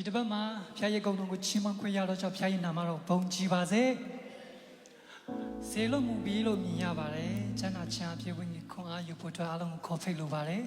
ဒီတစ်ပတ်မှာဖျားရဲ့ကုံတော်ကိုချီးမွမ်းခွင့်ရတော့ကြောင့်ဖျားရဲ့နာမတော်ဘုံကြီးပါစေစေလို့မူပြီးလို့မြင်ရပါတယ်ကျမ်းနာချမ်းအပြည့်ဝင်းကြီးခွန်အားယူဖို့အတွက်အားလုံးကိုခေါ်ဖိတ်လိုပါတယ်